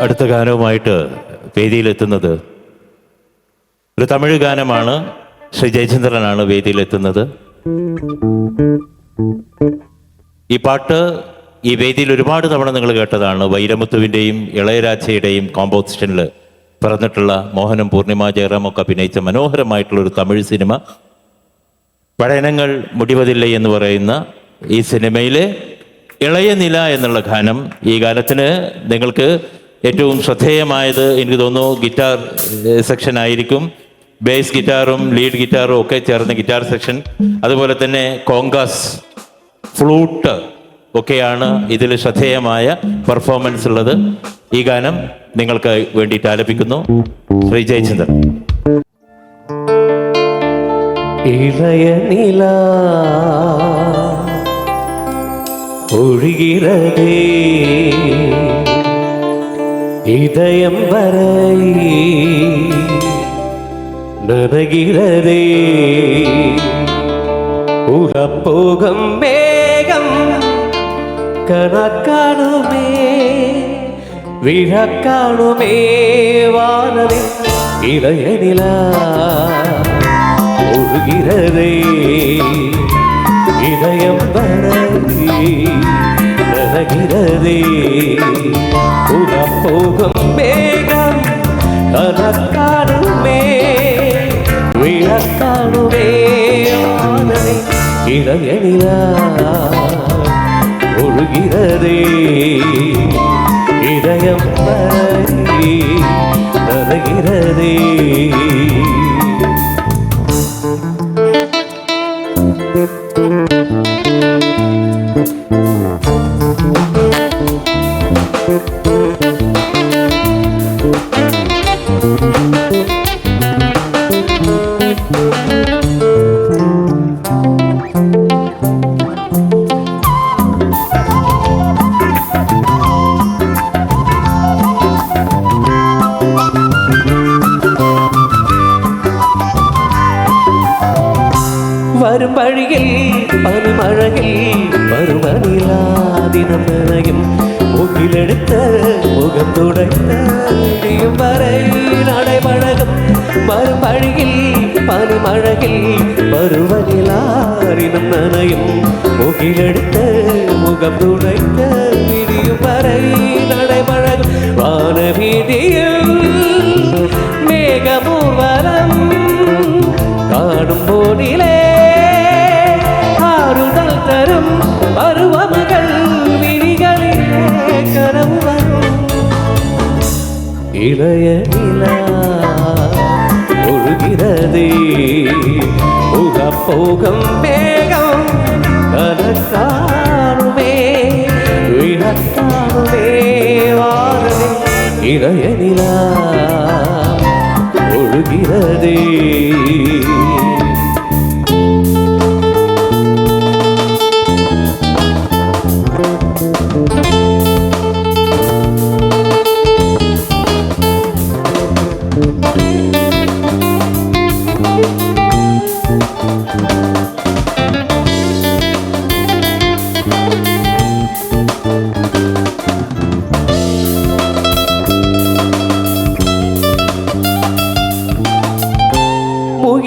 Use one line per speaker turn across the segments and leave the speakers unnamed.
അടുത്ത ഗാനവുമായിട്ട് വേദിയിലെത്തുന്നത്. ഒരു തമിഴ് ഗാനമാണ്. ശ്രീ ജയചന്ദ്രനാണ് വേദിയിലെത്തുന്നത്. ഈ പാട്ട് ഈ വേദിയിൽ ഒരുപാട് തവണ നിങ്ങൾ കേട്ടതാണ്. വൈരമുത്തുവിന്റെയും ഇളയരാജയുടെയും കോമ്പോസിഷനിൽ പറഞ്ഞിട്ടുള്ള മോഹനം പൂർണിമ ജയറാം ഒക്കെ അഭിനയിച്ച മനോഹരമായിട്ടുള്ള ഒരു തമിഴ് സിനിമ. പഴയനങ്ങൾ മുടിവതില്ല എന്ന് പറയുന്ന ഈ സിനിമയിലെ ഇളയ നില എന്നുള്ള ഗാനം ഈ ഗാനത്തിന് നിങ്ങൾക്ക് ഏറ്റവും ശ്രദ്ധേയമായത് എനിക്ക് തോന്നുന്നു ഗിറ്റാർ സെക്ഷൻ ആയിരിക്കും. ബേസ് ഗിറ്റാറും ലീഡ് ഗിറ്റാറും ഒക്കെ ചേർന്ന ഗിറ്റാർ സെക്ഷൻ. അതുപോലെ തന്നെ കോങ്കാസ് ഫ്ലൂട്ട് ഒക്കെയാണ് ഇതിൽ ശ്രദ്ധേയമായ പെർഫോമൻസ് ഉള്ളത്. ഈ ഗാനം നിങ്ങൾക്ക് വേണ്ടിയിട്ട് ആലപിക്കുന്നു ശ്രീ ജയചന്ദ്രൻ.
ഇളയ നില ഒഴുകിലേ இதயம் வரை நனகிறதே உகப்போகம் மேகம் கணக்கானுமே விழக்கானுமே வானமே இளைய நிலா ஒழுகிறதே இதயம் வரை நனகிறதே உலப்போகம் மேகம் கணக்கானுமே விழக்கானுமே வானமே இளைய ஒழுகிறதே. இதயம் வரை அருகில் வரும் வழியில் பனிமழையில் மூக்கிலெடுத்த முகம் துடைத்த விடியும் வரை நடைபழகும். மறுபழியில் வழியில் பனிமழையில் நனையும் மூக்கிலெடுத்த முகம் துடைத்த விடியும் வரை நடைபழகும். வான வீதியில் மேகமூர்வலம் காணும் போதிலே இளைய நிலா ஒழுகிறதே. போகம் வேகம் கனக்காருமே விழக்காருமே வாரமே இளைய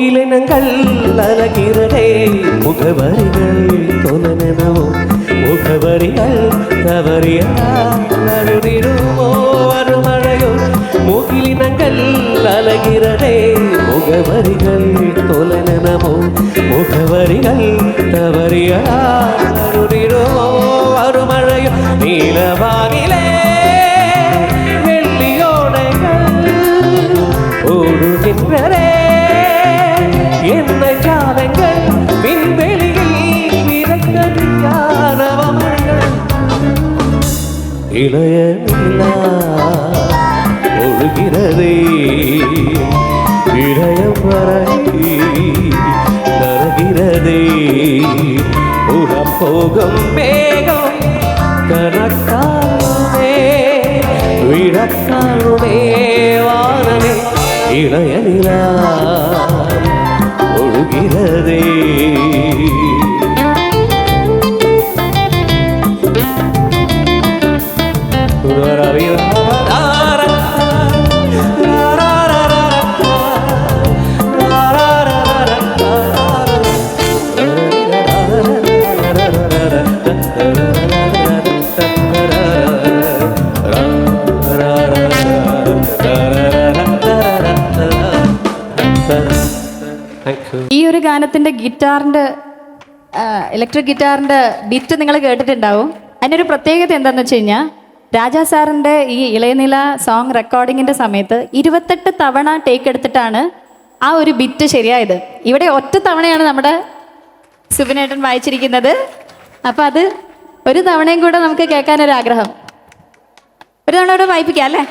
முகிலினங்கள் அலகிறதே முகவரிகள் தொலனெனவோ முகவரிகள் தவறியோ வருமழையோ முகிலினங்கள் அலகிறதே முகவரிகள் தொலனெனவோ முகவரிகள் தவறியோ வருமழையோ நீலவானிலே வெள்ளியோடைகள் ஓடுகின்றனே இளைய நிலா ஒழுகிறதே. இளையம் வரை தருகிறதே உடம்போகும் வேகம் கணக்கானே விடக்கானுமே வானமே இளைய நிலா ஒழுகிறதே.
സുബിനേട്ടന്റെ ഗിറ്റാറിന്റെ ഇലക്ട്രിക് ഗിറ്റാറിന്റെ ബിറ്റ് നിങ്ങൾ കേട്ടിട്ടുണ്ടാവും. അതിനൊരു പ്രത്യേകത എന്താണെന്ന് വെച്ച് കഴിഞ്ഞാൽ രാജാ സാറിന്റെ ഈ ഇളയനില സോങ് റെക്കോർഡിങ്ങിന്റെ സമയത്ത് ഇരുപത്തെട്ട് തവണ ടേക്ക് എടുത്തിട്ടാണ് ആ ഒരു ബിറ്റ് ശരിയായത്. ഇവിടെ ഒറ്റ തവണയാണ് നമ്മുടെ സുബിനേട്ടൻ വായിച്ചിരിക്കുന്നത്. അപ്പം അത് ഒരു തവണയും കൂടെ നമുക്ക് കേൾക്കാനൊരു ആഗ്രഹം ഒരു തവണ കൂടെ വായിപ്പിക്കാം അല്ലേ?